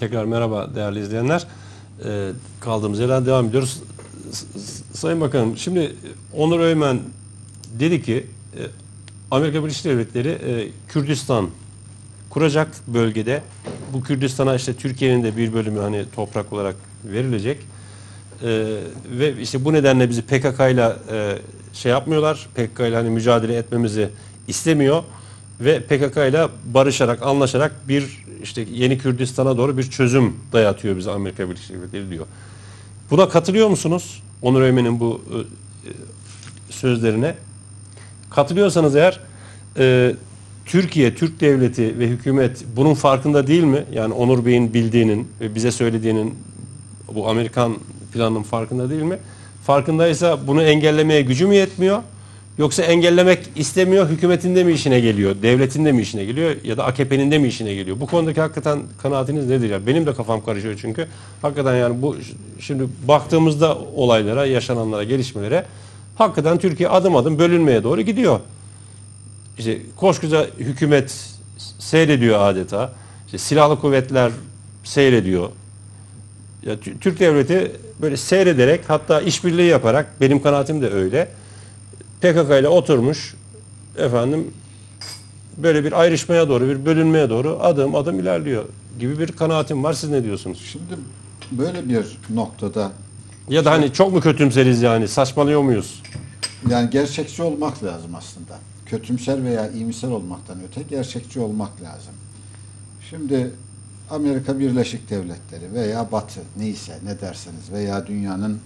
Tekrar merhaba değerli izleyenler. Ee, kaldığımız yerden devam ediyoruz. Sayın Bakanım, şimdi Onur Öymen dedi ki e, Amerika Birleşik Devletleri e, Kürdistan kuracak bölgede. Bu Kürdistan'a işte Türkiye'nin de bir bölümü hani toprak olarak verilecek. Ee, ve işte bu nedenle bizi PKK ile e, şey yapmıyorlar. PKK ile hani mücadele etmemizi istemiyor ve PKK ile barışarak, anlaşarak bir işte yeni Kürdistan'a doğru bir çözüm dayatıyor bize Amerika Birleşik Devletleri diyor. Buna katılıyor musunuz? Onur Öymen'in bu e, e, sözlerine. Katılıyorsanız eğer e, Türkiye, Türk devleti ve hükümet bunun farkında değil mi? Yani Onur Bey'in bildiğinin ve bize söylediğinin bu Amerikan planının farkında değil mi? Farkındaysa bunu engellemeye gücü mü yetmiyor? Yoksa engellemek istemiyor, hükümetinde mi işine geliyor, devletinde mi işine geliyor ya da AKP'nin de mi işine geliyor? Bu konudaki hakikaten kanaatiniz nedir ya? Benim de kafam karışıyor çünkü. Hakikaten yani bu şimdi baktığımızda olaylara, yaşananlara, gelişmelere hakikaten Türkiye adım adım bölünmeye doğru gidiyor. İşte koskoca hükümet seyrediyor adeta. İşte silahlı kuvvetler seyrediyor. Ya, Tü- Türk devleti böyle seyrederek hatta işbirliği yaparak benim kanaatim de öyle. PKK ile oturmuş efendim böyle bir ayrışmaya doğru, bir bölünmeye doğru adım adım ilerliyor gibi bir kanaatim var. Siz ne diyorsunuz? Şimdi böyle bir noktada Ya da hani çok mu kötümseriz yani? Saçmalıyor muyuz? yani gerçekçi olmak lazım aslında. Kötümser veya iyimser olmaktan öte gerçekçi olmak lazım. Şimdi Amerika Birleşik Devletleri veya Batı neyse ne derseniz veya dünyanın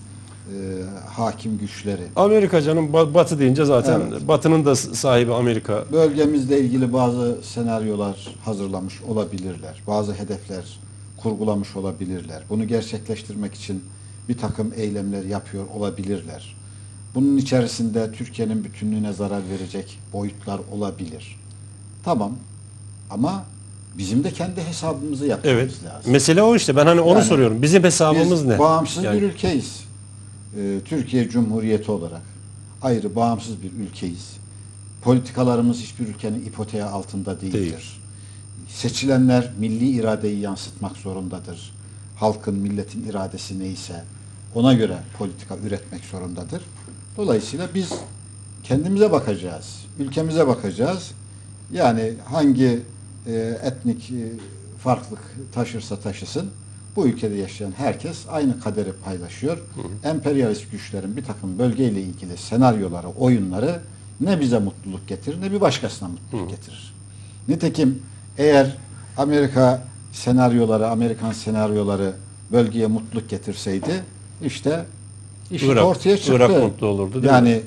hakim güçleri Amerika canım ba- batı deyince zaten Evet. batının da sahibi Amerika. bölgemizle ilgili bazı senaryolar hazırlamış olabilirler. Bazı hedefler kurgulamış olabilirler. Bunu gerçekleştirmek için bir takım eylemler yapıyor olabilirler. Bunun içerisinde Türkiye'nin bütünlüğüne zarar verecek boyutlar olabilir. Tamam ama bizim de kendi hesabımızı yapmamız Evet. lazım. Mesele o işte. Ben hani onu Yani soruyorum. Bizim hesabımız Biz ne? bağımsız Yani- bir ülkeyiz. Ee, Türkiye Cumhuriyeti olarak ayrı bağımsız bir ülkeyiz. Politikalarımız hiçbir ülkenin ipoteği altında değildir. Değil. Seçilenler milli iradeyi yansıtmak zorundadır. Halkın, milletin iradesi neyse ona göre politika üretmek zorundadır. Dolayısıyla biz kendimize bakacağız, ülkemize bakacağız. Yani hangi e, etnik e, farklılık taşırsa taşısın bu ülkede yaşayan herkes aynı kaderi paylaşıyor. Emperyalist güçlerin bir takım bölgeyle ilgili senaryoları, oyunları ne bize mutluluk getirir ne bir başkasına mutluluk getirir. Nitekim eğer Amerika senaryoları, Amerikan senaryoları bölgeye mutluluk getirseydi işte işi Irak- ortaya çıktı. Irak mutlu olurdu, değil yani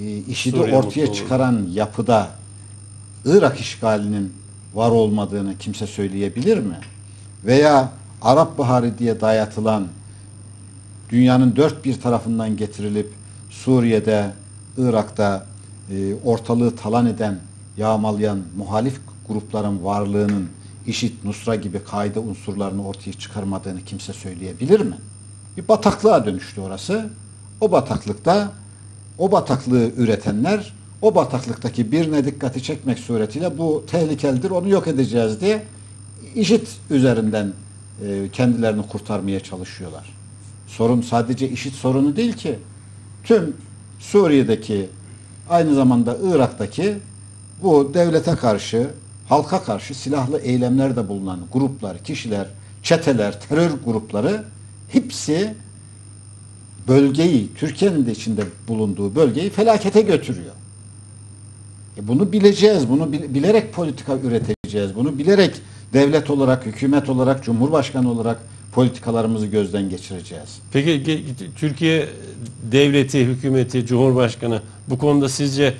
e, işi de Suriye mutlu ortaya olurdu. çıkaran yapıda Irak işgalinin var olmadığını kimse söyleyebilir mi? Veya Arap Baharı diye dayatılan dünyanın dört bir tarafından getirilip Suriye'de, Irak'ta e, ortalığı talan eden, yağmalayan muhalif grupların varlığının işit, nusra gibi kaide unsurlarını ortaya çıkarmadığını kimse söyleyebilir mi? Bir bataklığa dönüştü orası. O bataklıkta o bataklığı üretenler o bataklıktaki birine dikkati çekmek suretiyle bu tehlikelidir onu yok edeceğiz diye işit üzerinden e, kendilerini kurtarmaya çalışıyorlar. Sorun sadece işit sorunu değil ki. Tüm Suriye'deki aynı zamanda Irak'taki bu devlete karşı, halka karşı silahlı eylemlerde bulunan gruplar, kişiler, çeteler, terör grupları hepsi bölgeyi, Türkiye'nin de içinde bulunduğu bölgeyi felakete götürüyor. E bunu bileceğiz, bunu bil- bilerek politika üreteceğiz, bunu bilerek devlet olarak, hükümet olarak, cumhurbaşkanı olarak politikalarımızı gözden geçireceğiz. Peki Türkiye devleti, hükümeti, cumhurbaşkanı bu konuda sizce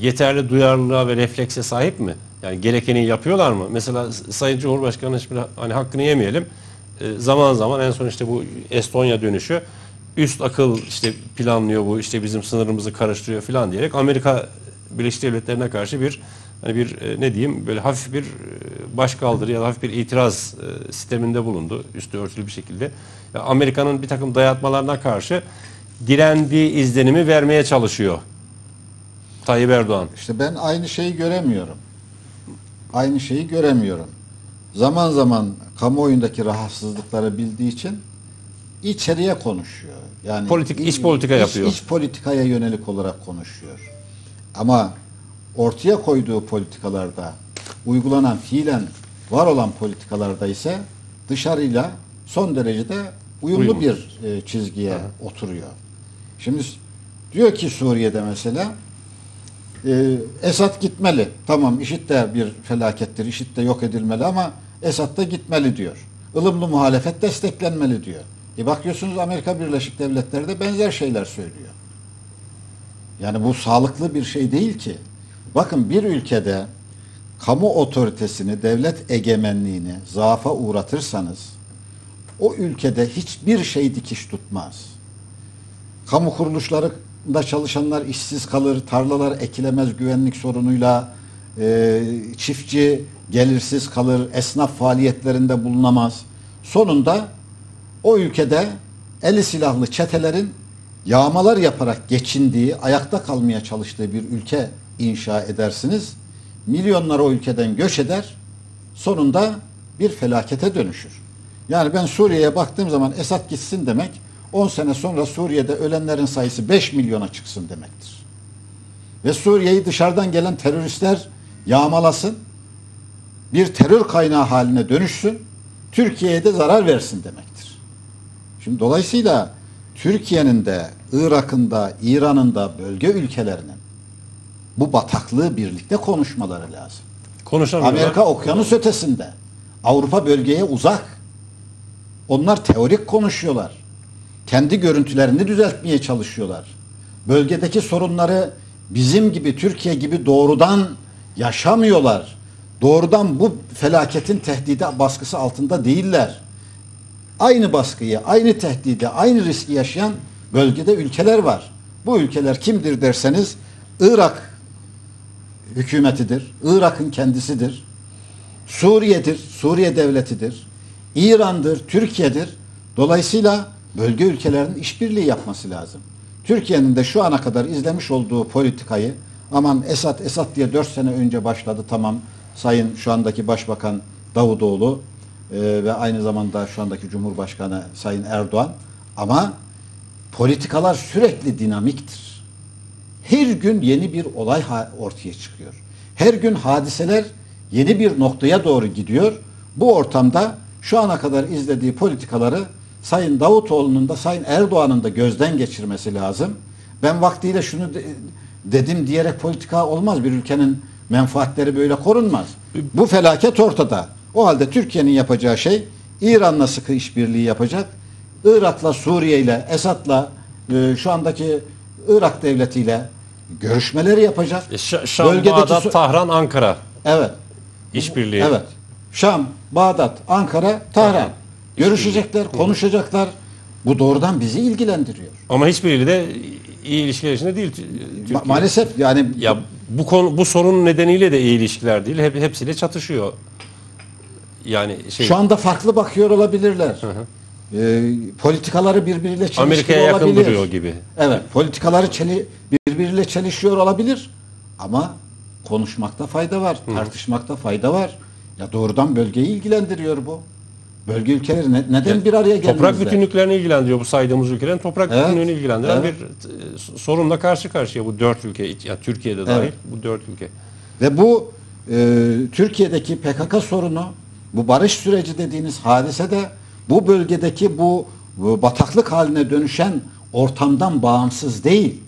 yeterli duyarlılığa ve reflekse sahip mi? Yani gerekeni yapıyorlar mı? Mesela Sayın Cumhurbaşkanı şimdi hani hakkını yemeyelim. Ee, zaman zaman en son işte bu Estonya dönüşü üst akıl işte planlıyor bu işte bizim sınırımızı karıştırıyor falan diyerek Amerika Birleşik Devletleri'ne karşı bir hani bir e, ne diyeyim böyle hafif bir e, başkaldırı ya da hafif bir itiraz e, sisteminde bulundu üstü örtülü bir şekilde. Amerika'nın bir takım dayatmalarına karşı direndiği izlenimi vermeye çalışıyor. Tayyip Erdoğan. İşte ben aynı şeyi göremiyorum. Aynı şeyi göremiyorum. zaman zaman kamuoyundaki rahatsızlıkları bildiği için içeriye konuşuyor. Yani Politik- iç politika yapıyor. İç politikaya yönelik olarak konuşuyor. Ama ortaya koyduğu politikalarda uygulanan fiilen var olan politikalarda ise dışarıyla son derecede uyumlu Uyumlu. bir e, çizgiye oturuyor. Şimdi diyor ki Suriye'de mesela e, Esad gitmeli. Tamam IŞİD de bir felakettir. IŞİD de yok edilmeli ama Esad da gitmeli diyor. Ilımlı muhalefet desteklenmeli diyor. E bakıyorsunuz Amerika Birleşik Devletleri de benzer şeyler söylüyor. Yani bu sağlıklı bir şey değil ki. Bakın bir ülkede kamu otoritesini, devlet egemenliğini zaafa uğratırsanız o ülkede hiçbir şey dikiş tutmaz. Kamu kuruluşlarında çalışanlar işsiz kalır, tarlalar ekilemez güvenlik sorunuyla, e, çiftçi gelirsiz kalır, esnaf faaliyetlerinde bulunamaz. Sonunda o ülkede eli silahlı çetelerin yağmalar yaparak geçindiği, ayakta kalmaya çalıştığı bir ülke inşa edersiniz. Milyonlar o ülkeden göç eder. Sonunda bir felakete dönüşür. Yani ben Suriye'ye baktığım zaman Esad gitsin demek 10 sene sonra Suriye'de ölenlerin sayısı 5 milyona çıksın demektir. Ve Suriye'yi dışarıdan gelen teröristler yağmalasın, bir terör kaynağı haline dönüşsün, Türkiye'ye de zarar versin demektir. Şimdi dolayısıyla Türkiye'nin de Irak'ın da İran'ın da bölge ülkelerinin bu bataklığı birlikte konuşmaları lazım. Konuşamıyorlar. Amerika okyanus ötesinde. Avrupa bölgeye uzak. Onlar teorik konuşuyorlar. Kendi görüntülerini düzeltmeye çalışıyorlar. Bölgedeki sorunları bizim gibi Türkiye gibi doğrudan yaşamıyorlar. Doğrudan bu felaketin tehdidi baskısı altında değiller. Aynı baskıyı, aynı tehdidi, aynı riski yaşayan bölgede ülkeler var. Bu ülkeler kimdir derseniz Irak hükümetidir. Irak'ın kendisidir. Suriye'dir, Suriye devletidir. İran'dır, Türkiye'dir. Dolayısıyla bölge ülkelerinin işbirliği yapması lazım. Türkiye'nin de şu ana kadar izlemiş olduğu politikayı aman Esad Esad diye 4 sene önce başladı tamam sayın şu andaki başbakan Davutoğlu e, ve aynı zamanda şu andaki Cumhurbaşkanı Sayın Erdoğan ama politikalar sürekli dinamiktir. Her gün yeni bir olay ortaya çıkıyor. Her gün hadiseler yeni bir noktaya doğru gidiyor. Bu ortamda şu ana kadar izlediği politikaları Sayın Davutoğlu'nun da Sayın Erdoğan'ın da gözden geçirmesi lazım. Ben vaktiyle şunu de- dedim diyerek politika olmaz. Bir ülkenin menfaatleri böyle korunmaz. Bu felaket ortada. O halde Türkiye'nin yapacağı şey İran'la sıkı işbirliği yapacak. Irak'la, Suriye'yle, Esad'la, e, şu andaki Irak devletiyle görüşmeleri yapacak. E, Ş- Şam, Bölgedeki Bağdat, Tahran, Ankara Evet. işbirliği. Evet. Şam, Bağdat, Ankara, Tahran. Görüşecekler, konuşacaklar. Bu doğrudan bizi ilgilendiriyor. Ama hiçbiriyle de iyi ilişkiler içinde değil Türkiye. Ma- maalesef yani ya bu konu bu sorun nedeniyle de iyi ilişkiler değil. Hep hepsiyle çatışıyor. Yani şey şu anda farklı bakıyor olabilirler. Ee, politikaları birbiriyle çelişkili Amerika'ya yakın olabilir. duruyor gibi. Evet, politikaları çeli, birbiriyle çelişiyor olabilir. Ama konuşmakta fayda var, tartışmakta fayda var. Ya doğrudan bölgeyi ilgilendiriyor bu. Bölge ülkeleri ne- neden Yani bir araya gelmezler? Toprak bütünlüklerini ilgilendiriyor bu saydığımız ülkelerin toprak Evet. bütünlüğünü ilgilendiren Evet. bir e, sorunla karşı karşıya bu dört ülke, yani Türkiye'de dahil Evet. bu dört ülke. Ve bu e, Türkiye'deki PKK sorunu, bu barış süreci dediğiniz hadise de bu bölgedeki bu, bu bataklık haline dönüşen ortamdan bağımsız değil.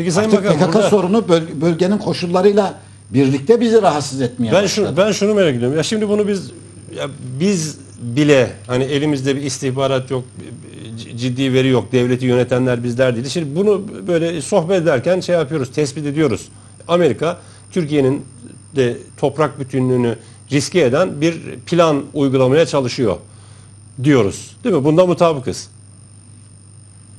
Peki Sayın Artık Bakan PKK burada- sorunu böl- bölgenin koşullarıyla birlikte bizi rahatsız etmeye ben başladı. şunu ben şunu merak ediyorum. Ya şimdi bunu biz ya biz bile hani elimizde bir istihbarat yok, ciddi veri yok, devleti yönetenler bizler değil. Şimdi bunu böyle sohbet ederken şey yapıyoruz, tespit ediyoruz. Amerika Türkiye'nin de toprak bütünlüğünü riske eden bir plan uygulamaya çalışıyor diyoruz. Değil mi? Bunda mutabıkız.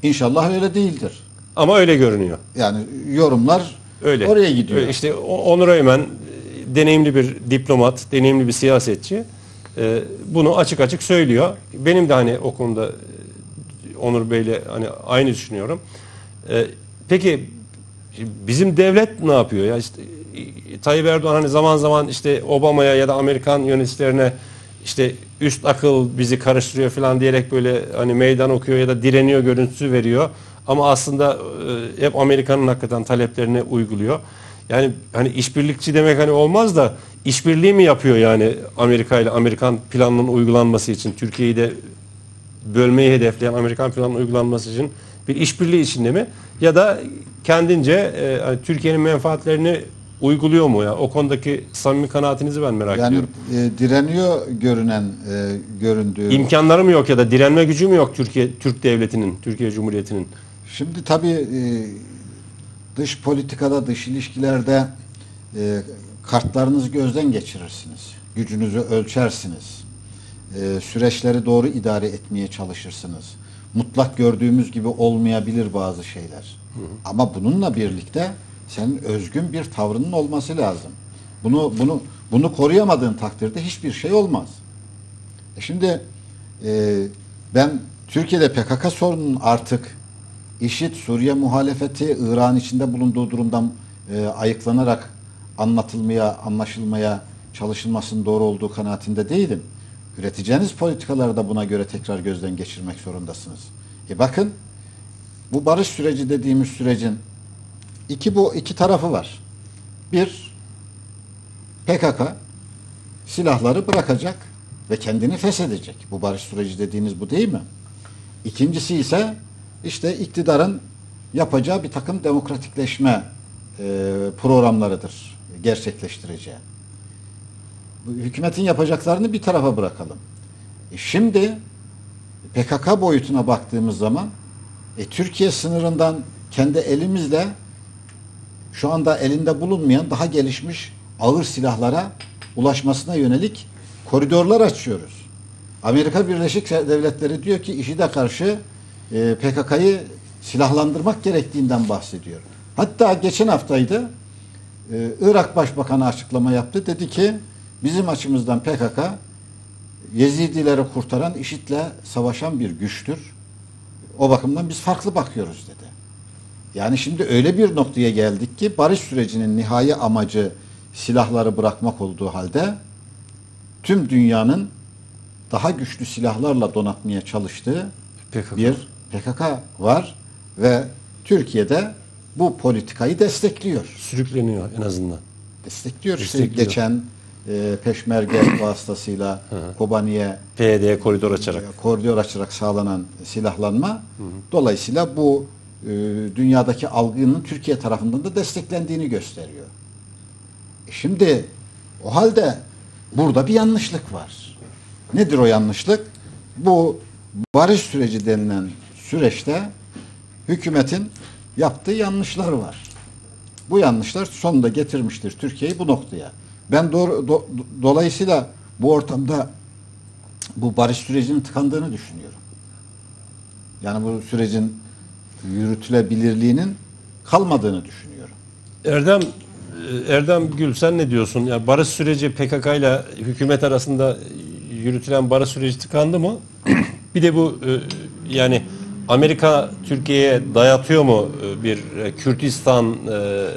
İnşallah öyle değildir. Ama öyle görünüyor. Yani yorumlar Öyle. oraya gidiyor. Öyle. İşte Onur Öymen deneyimli bir diplomat, deneyimli bir siyasetçi. e, Bunu açık açık söylüyor. Benim de hani o konuda e, Onur Bey'le hani aynı düşünüyorum. E, Peki bizim devlet ne yapıyor? Ya işte Tayyip Erdoğan hani zaman zaman işte Obama'ya ya da Amerikan yöneticilerine işte üst akıl bizi karıştırıyor falan diyerek böyle hani meydan okuyor ya da direniyor görüntüsü veriyor. Ama aslında e, hep Amerika'nın hakikaten taleplerini uyguluyor. Yani hani işbirlikçi demek hani olmaz da işbirliği mi yapıyor yani Amerika ile Amerikan planının uygulanması için Türkiye'yi de bölmeyi hedefleyen Amerikan planının uygulanması için bir işbirliği içinde mi? Ya da kendince e, hani Türkiye'nin menfaatlerini uyguluyor mu ya? O konudaki samimi kanaatinizi ben merak Yani ediyorum. e, direniyor görünen e, göründüğü. İmkanları mı yok ya da direnme gücü mü yok Türkiye Türk devletinin, Türkiye Cumhuriyeti'nin? Şimdi tabii e, dış politikada, dış ilişkilerde e, kartlarınızı gözden geçirirsiniz. Gücünüzü ölçersiniz. E, süreçleri doğru idare etmeye çalışırsınız. Mutlak gördüğümüz gibi olmayabilir bazı şeyler. Ama bununla birlikte senin özgün bir tavrının olması lazım. Bunu bunu bunu koruyamadığın takdirde hiçbir şey olmaz. E Şimdi e, ben Türkiye'de PKK sorununun artık IŞİD, Suriye muhalefeti, İran içinde bulunduğu durumdan e, ayıklanarak anlatılmaya, anlaşılmaya çalışılmasının doğru olduğu kanaatinde değilim. Üreteceğiniz politikaları da buna göre tekrar gözden geçirmek zorundasınız. E bakın bu barış süreci dediğimiz sürecin iki bu iki tarafı var. Bir PKK silahları bırakacak ve kendini feshedecek. Bu barış süreci dediğiniz bu değil mi? İkincisi ise işte iktidarın yapacağı bir takım demokratikleşme e, programlarıdır gerçekleştireceği. Hükümetin yapacaklarını bir tarafa bırakalım. E şimdi PKK boyutuna baktığımız zaman e, Türkiye sınırından kendi elimizle şu anda elinde bulunmayan daha gelişmiş ağır silahlara ulaşmasına yönelik koridorlar açıyoruz. Amerika Birleşik Devletleri diyor ki IŞİD'e karşı e, PKK'yı silahlandırmak gerektiğinden bahsediyor. Hatta geçen haftaydı e, Irak Başbakanı açıklama yaptı. Dedi ki bizim açımızdan PKK Yezidileri kurtaran IŞİD'le savaşan bir güçtür. O bakımdan biz farklı bakıyoruz dedi. Yani şimdi öyle bir noktaya geldik ki barış sürecinin nihai amacı silahları bırakmak olduğu halde tüm dünyanın daha güçlü silahlarla donatmaya çalıştığı PKK. bir PKK var ve Türkiye'de bu politikayı destekliyor. Sürükleniyor en azından. Destekliyor. İşte Destekliyor. geçen e, peşmerge vasıtasıyla Kobani'ye PYD'ye koridor açarak. e, koridor açarak sağlanan silahlanma dolayısıyla bu e, dünyadaki algının Türkiye tarafından da desteklendiğini gösteriyor. E şimdi o halde burada bir yanlışlık var. Nedir o yanlışlık? Bu barış süreci denilen süreçte hükümetin yaptığı yanlışlar var. Bu yanlışlar sonunda getirmiştir Türkiye'yi bu noktaya. Ben doğru, do- dolayısıyla bu ortamda bu barış sürecinin tıkandığını düşünüyorum. Yani bu sürecin yürütülebilirliğinin kalmadığını düşünüyorum. Erdem Erdem Gül sen ne diyorsun? Yani barış süreci PKK ile hükümet arasında yürütülen barış süreci tıkandı mı? bir de bu e, yani Amerika Türkiye'ye dayatıyor mu e, bir e, Kürdistan e,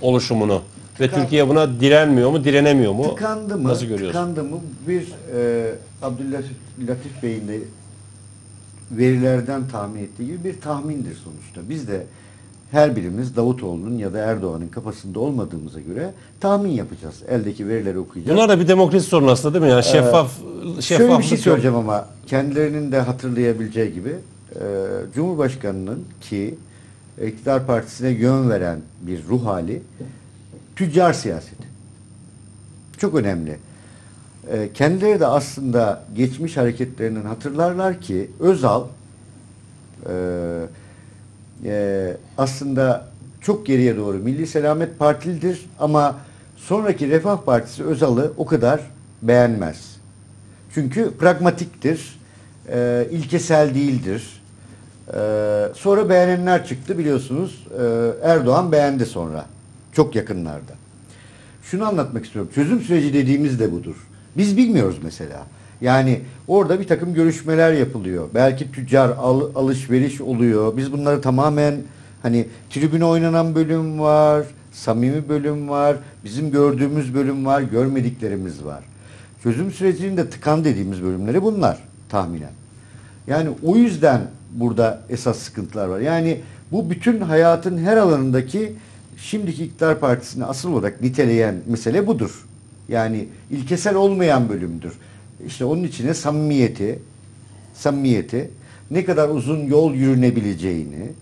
oluşumunu ve Tıkan- Türkiye buna direnmiyor mu, direnemiyor mu? Tıkandı mı? Nasıl görüyorsun? Tıkandı mı? Bir e, Abdüllatif Latif Bey'in de verilerden tahmin ettiği gibi bir tahmindir sonuçta. Biz de her birimiz Davutoğlu'nun ya da Erdoğan'ın kafasında olmadığımıza göre tahmin yapacağız. Eldeki verileri okuyacağız. Bunlar da bir demokrasi sorunu aslında değil mi? Yani şeffaf, şeffaflık Şöyle bir şey söyleyeceğim ama kendilerinin de hatırlayabileceği gibi e, Cumhurbaşkanı'nın ki iktidar partisine yön veren bir ruh hali tüccar siyaseti. Çok önemli. E, kendileri de aslında geçmiş hareketlerinden hatırlarlar ki Özal e, e, aslında çok geriye doğru Milli Selamet Partilidir ama sonraki Refah Partisi Özal'ı o kadar beğenmez. Çünkü pragmatiktir, e, ilkesel değildir. E, sonra beğenenler çıktı biliyorsunuz. E, Erdoğan beğendi sonra. Çok yakınlarda. Şunu anlatmak istiyorum. Çözüm süreci dediğimiz de budur. Biz bilmiyoruz mesela. Yani orada bir takım görüşmeler yapılıyor. Belki tüccar al- alışveriş oluyor. Biz bunları tamamen hani tribüne oynanan bölüm var, samimi bölüm var, bizim gördüğümüz bölüm var, görmediklerimiz var. Çözüm sürecinin de tıkan dediğimiz bölümleri bunlar tahminen. Yani o yüzden burada esas sıkıntılar var. Yani bu bütün hayatın her alanındaki şimdiki iktidar partisini asıl olarak niteleyen mesele budur. Yani ilkesel olmayan bölümdür. İşte onun içine samimiyeti, samimiyeti, ne kadar uzun yol yürünebileceğini,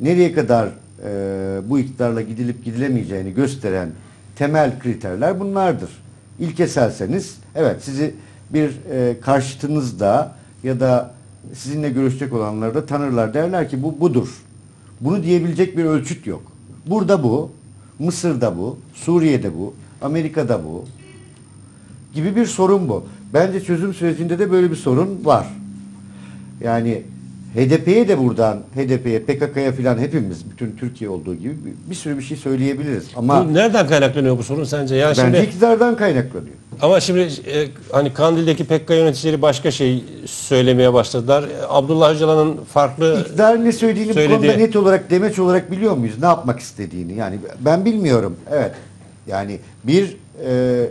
nereye kadar e, bu iktidarla gidilip gidilemeyeceğini gösteren temel kriterler bunlardır. İlkeselseniz, evet sizi bir e, karşıtınızda ya da sizinle görüşecek olanlar da tanırlar. Derler ki bu budur. Bunu diyebilecek bir ölçüt yok. Burada bu, Mısır'da bu, Suriye'de bu, Amerika'da bu gibi bir sorun bu. Bence çözüm sürecinde de böyle bir sorun var. Yani HDP'ye de buradan HDP'ye, PKK'ya filan hepimiz bütün Türkiye olduğu gibi bir, bir sürü bir şey söyleyebiliriz. Ama Bu nereden kaynaklanıyor bu sorun sence? Yani bence şimdi iktidardan kaynaklanıyor. ama şimdi e, hani Kandil'deki PKK yöneticileri başka şey söylemeye başladılar. E, Abdullah Öcalan'ın farklı İktidar ne söylediğini bu Söylediği- konuda net olarak demeç olarak biliyor muyuz? Ne yapmak istediğini? Yani ben bilmiyorum. Evet. Yani bir e,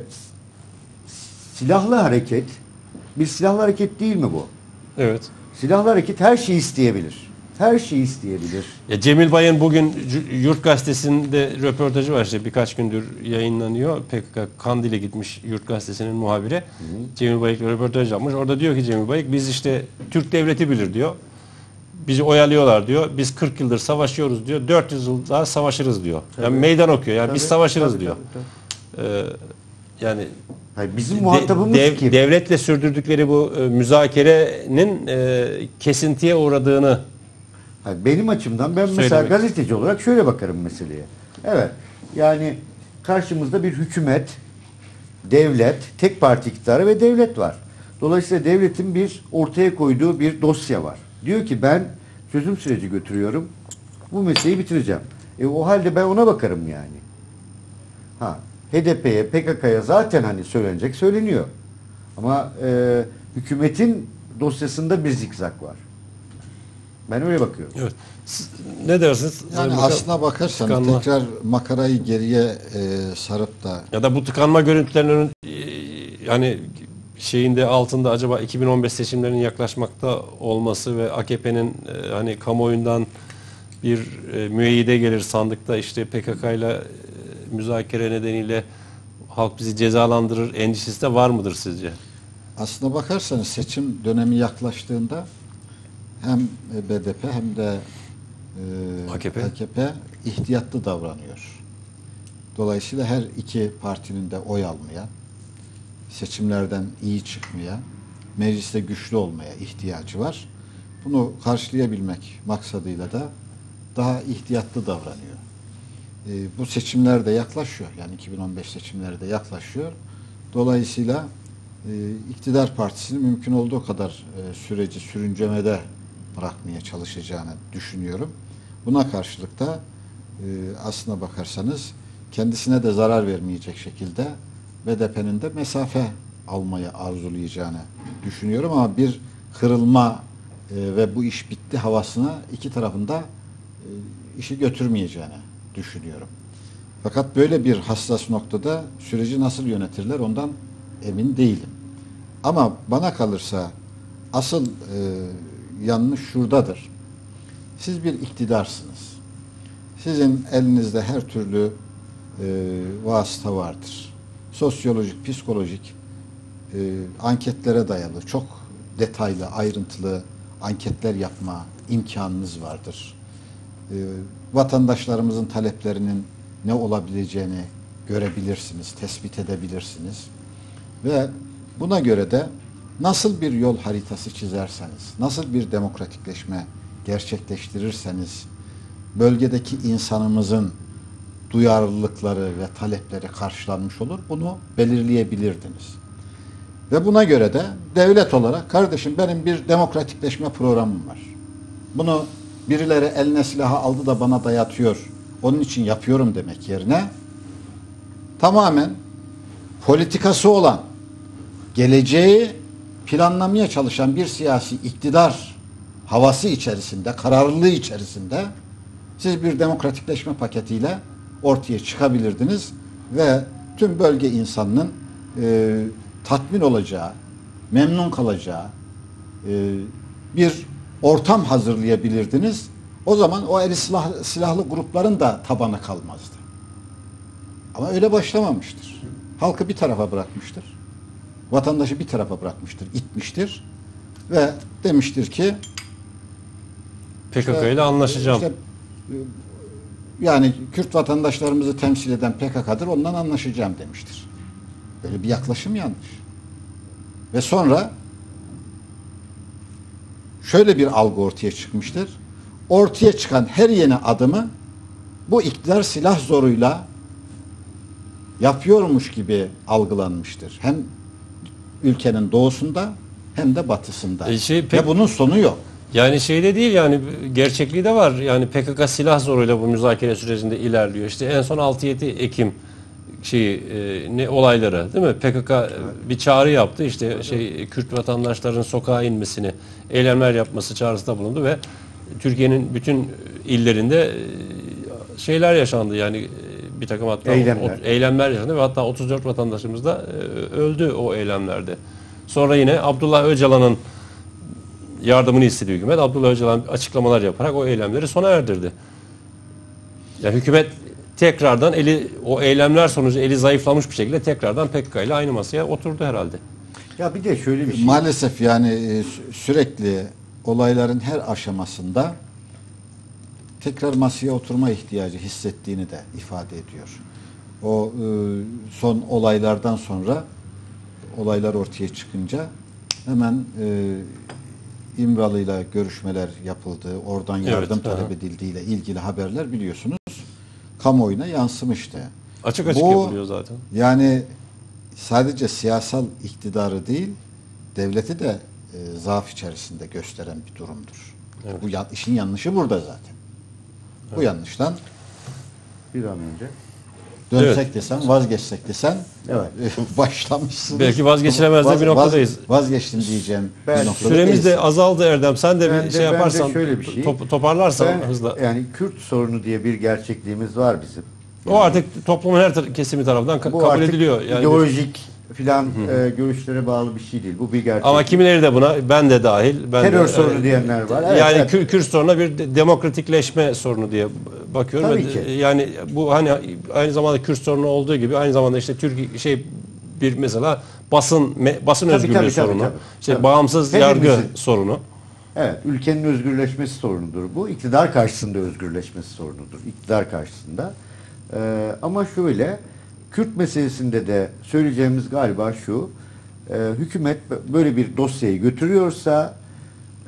silahlı hareket bir silahlı hareket değil mi bu? evet. Silahlı hareket her şeyi isteyebilir. Her şeyi isteyebilir. Ya Cemil Bay'ın bugün Yurt Gazetesi'nde röportajı var işte birkaç gündür yayınlanıyor. PKK Kandil'e gitmiş Yurt Gazetesi'nin muhabiri. Cemil Bayık'la röportaj yapmış. Orada diyor ki Cemil Bayık biz işte Türk devleti bilir diyor. Bizi oyalıyorlar diyor. Biz 40 yıldır savaşıyoruz diyor. 400 yıl daha savaşırız diyor. Yani meydan okuyor. Yani biz Tabii, savaşırız tabii, diyor. tabii, tabii. Ee, yani Hayır, bizim de- muhatabımız dev- kim? devletle sürdürdükleri bu e, müzakerenin e, kesintiye uğradığını Hayır, benim açımdan ben mesela Söylemek. gazeteci olarak şöyle bakarım meseleye. Evet. Yani karşımızda bir hükümet, devlet, tek parti iktidarı ve devlet var. Dolayısıyla devletin bir ortaya koyduğu bir dosya var. Diyor ki ben çözüm süreci götürüyorum. Bu meseleyi bitireceğim. E, o halde ben ona bakarım yani. Ha, HDP'ye, PKK'ya zaten hani söylenecek söyleniyor. Ama e, hükümetin dosyasında bir zikzak var. Ben öyle bakıyorum. Evet. Siz ne dersiniz? Yani Sayın aslına bakarsanız Tıkanma. tekrar makarayı geriye e, sarıp da ya da bu tıkanma görüntülerinin e, yani şeyinde altında acaba 2015 seçimlerinin yaklaşmakta olması ve AKP'nin e, hani kamuoyundan bir e, müeyyide gelir sandıkta işte PKK ile müzakere nedeniyle halk bizi cezalandırır endişesi de var mıdır sizce? aslına bakarsanız seçim dönemi yaklaştığında hem BDP hem de e, AKP. AKP ihtiyatlı davranıyor. Dolayısıyla her iki partinin de oy almaya, seçimlerden iyi çıkmaya, mecliste güçlü olmaya ihtiyacı var. Bunu karşılayabilmek maksadıyla da daha ihtiyatlı davranıyor. E, bu seçimler de yaklaşıyor. Yani 2015 seçimleri de yaklaşıyor. Dolayısıyla e, iktidar partisinin mümkün olduğu kadar e, süreci sürüncemede bırakmaya çalışacağını düşünüyorum. Buna karşılık da e, aslına bakarsanız kendisine de zarar vermeyecek şekilde BDP'nin de mesafe almayı arzulayacağını düşünüyorum ama bir kırılma e, ve bu iş bitti havasına iki tarafında e, işi götürmeyeceğini düşünüyorum. Fakat böyle bir hassas noktada süreci nasıl yönetirler ondan emin değilim. Ama bana kalırsa asıl e, yanlış şuradadır. Siz bir iktidarsınız. Sizin elinizde her türlü e, vasıta vardır. Sosyolojik, psikolojik e, anketlere dayalı, çok detaylı, ayrıntılı anketler yapma imkanınız vardır. E, vatandaşlarımızın taleplerinin ne olabileceğini görebilirsiniz, tespit edebilirsiniz. Ve buna göre de nasıl bir yol haritası çizerseniz, nasıl bir demokratikleşme gerçekleştirirseniz, bölgedeki insanımızın duyarlılıkları ve talepleri karşılanmış olur, bunu belirleyebilirdiniz. Ve buna göre de devlet olarak kardeşim benim bir demokratikleşme programım var. Bunu birileri eline silahı aldı da bana dayatıyor. Onun için yapıyorum demek yerine tamamen politikası olan, geleceği planlamaya çalışan bir siyasi iktidar havası içerisinde, kararlılığı içerisinde siz bir demokratikleşme paketiyle ortaya çıkabilirdiniz ve tüm bölge insanının e, tatmin olacağı, memnun kalacağı e, bir ortam hazırlayabilirdiniz. O zaman o eli silah, silahlı grupların da tabanı kalmazdı. Ama öyle başlamamıştır. Halkı bir tarafa bırakmıştır. Vatandaşı bir tarafa bırakmıştır, itmiştir. Ve demiştir ki PKK ile anlaşacağım. işte, e, yani Kürt vatandaşlarımızı temsil eden PKK'dır ondan anlaşacağım demiştir. Böyle bir yaklaşım yanlış. Ve sonra şöyle bir algı ortaya çıkmıştır. Ortaya çıkan her yeni adımı bu iktidar silah zoruyla yapıyormuş gibi algılanmıştır. Hem ülkenin doğusunda hem de batısında. E şey pek- Ve bunun sonu yok. Yani şeyde değil yani gerçekliği de var. Yani PKK silah zoruyla bu müzakere sürecinde ilerliyor. İşte en son 6-7 Ekim şeyi e, ne olayları değil mi? PKK bir çağrı yaptı. İşte şey Kürt vatandaşların sokağa inmesini, eylemler yapması çağrısında bulundu ve Türkiye'nin bütün illerinde e, şeyler yaşandı. Yani e, bir takım hatta Eylemler. o- eylemler yaşandı ve hatta 34 vatandaşımız da e, öldü o eylemlerde. Sonra yine Abdullah Öcalan'ın yardımını istedi hükümet. Abdullah Öcalan açıklamalar yaparak o eylemleri sona erdirdi. Yani hükümet tekrardan eli o eylemler sonucu eli zayıflamış bir şekilde tekrardan PKK ile aynı masaya oturdu herhalde. Ya bir de şöyle bir şey. Maalesef yani e, sü- sürekli olayların her aşamasında tekrar masaya oturma ihtiyacı hissettiğini de ifade ediyor. O e, son olaylardan sonra olaylar ortaya çıkınca hemen e, İmralı'yla görüşmeler yapıldı, oradan yardım Evet, talep edildiğiyle ilgili haberler biliyorsunuz kamuoyuna yansımıştı. Açık açık Bu- yapılıyor zaten. Yani sadece siyasal iktidarı değil, devleti de e, zaaf içerisinde gösteren bir durumdur. Evet. Bu ya- işin yanlışı burada zaten. Bu yanlıştan Bir an önce. Dönsek Evet. desen, vazgeçsek desen Evet. başlamışsınız. Belki vazgeçilemez de bir vaz- noktadayız. vazgeçtim diyeceğim Ben- bir noktada Süremiz de azaldı Erdem. Sen de Ben bir de- şey ben de yaparsan şöyle bir şey. top- toparlarsan Ben- hızla. Yani Kürt sorunu diye bir gerçekliğimiz var bizim. O artık toplumun her kesimi tarafından ka- Bu kabul ediliyor. Yani ideolojik filan e, görüşlere bağlı bir şey değil. Bu bir gerçek. Ama kimileri de buna ben de dahil. Ben Terör de, sorunu e, diyenler var. Evet, yani evet. Kür- Kürt sorununa bir de- demokratikleşme sorunu diye bakıyorum. Tabii Ve ki. Yani bu hani aynı zamanda Kürt sorunu olduğu gibi aynı zamanda işte Türkiye şey bir mesela basın me- basın Tabii, özgürlüğü tabii, tabii, sorunu. tabii. işte Tabii. bağımsız Hepimizin. yargı sorunu. Evet, ülkenin özgürleşmesi sorunudur bu. İktidar karşısında özgürleşmesi sorunudur. İktidar karşısında. Ee, ama şöyle, Kürt meselesinde de söyleyeceğimiz galiba şu. e, hükümet böyle bir dosyayı götürüyorsa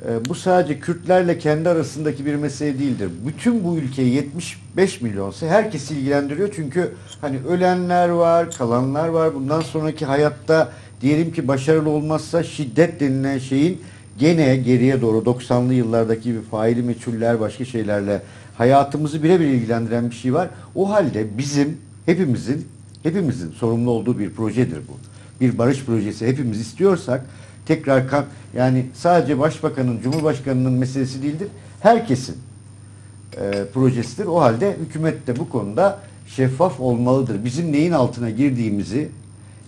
e, bu sadece Kürtlerle kendi arasındaki bir mesele değildir. Bütün bu ülkeyi 75 milyonsa herkesi ilgilendiriyor. Çünkü hani ölenler var, kalanlar var. Bundan sonraki hayatta diyelim ki başarılı olmazsa şiddet denilen şeyin gene geriye doğru 90'lı yıllardaki gibi faili meçhuller başka şeylerle hayatımızı birebir ilgilendiren bir şey var. O halde bizim hepimizin hepimizin sorumlu olduğu bir projedir bu. Bir barış projesi hepimiz istiyorsak tekrar kan yani sadece başbakanın, cumhurbaşkanının meselesi değildir. Herkesin e, projesidir. O halde hükümet de bu konuda şeffaf olmalıdır. Bizim neyin altına girdiğimizi,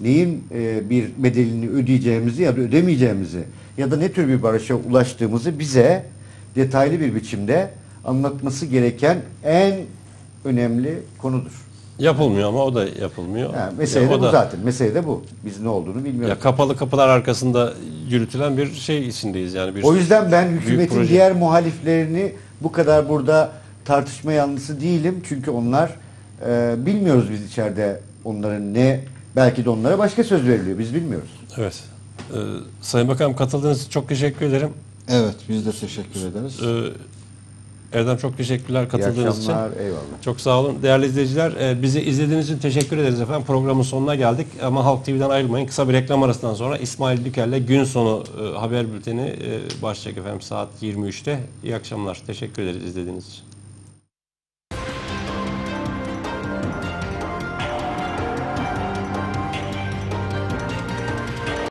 neyin e, bir bedelini ödeyeceğimizi ya da ödemeyeceğimizi ya da ne tür bir barışa ulaştığımızı bize detaylı bir biçimde anlatması gereken en önemli konudur. Yapılmıyor ama o da yapılmıyor. Ha, mesele Ya de o bu da- zaten. Mesele de bu. Biz ne olduğunu bilmiyoruz. Ya kapalı kapılar arkasında yürütülen bir şey içindeyiz yani bir O yüzden ben hükümetin proje. diğer muhaliflerini bu kadar burada tartışma yanlısı değilim. Çünkü onlar e, bilmiyoruz biz içeride onların ne belki de onlara başka söz veriliyor. Biz bilmiyoruz. Evet. Ee, Sayın Bakanım katıldığınız için çok teşekkür ederim. Evet, biz de teşekkür ederiz. Ee, Erdem çok teşekkürler katıldığınız için. akşamlar. Eyvallah. Çok sağ olun. Değerli izleyiciler e, bizi izlediğiniz için teşekkür ederiz efendim. Programın sonuna geldik ama Halk TV'den ayrılmayın. Kısa bir reklam arasından sonra İsmail Dükel'le gün sonu e, haber bülteni e, başlayacak efendim saat 23'te. İyi akşamlar. Teşekkür ederiz izlediğiniz için.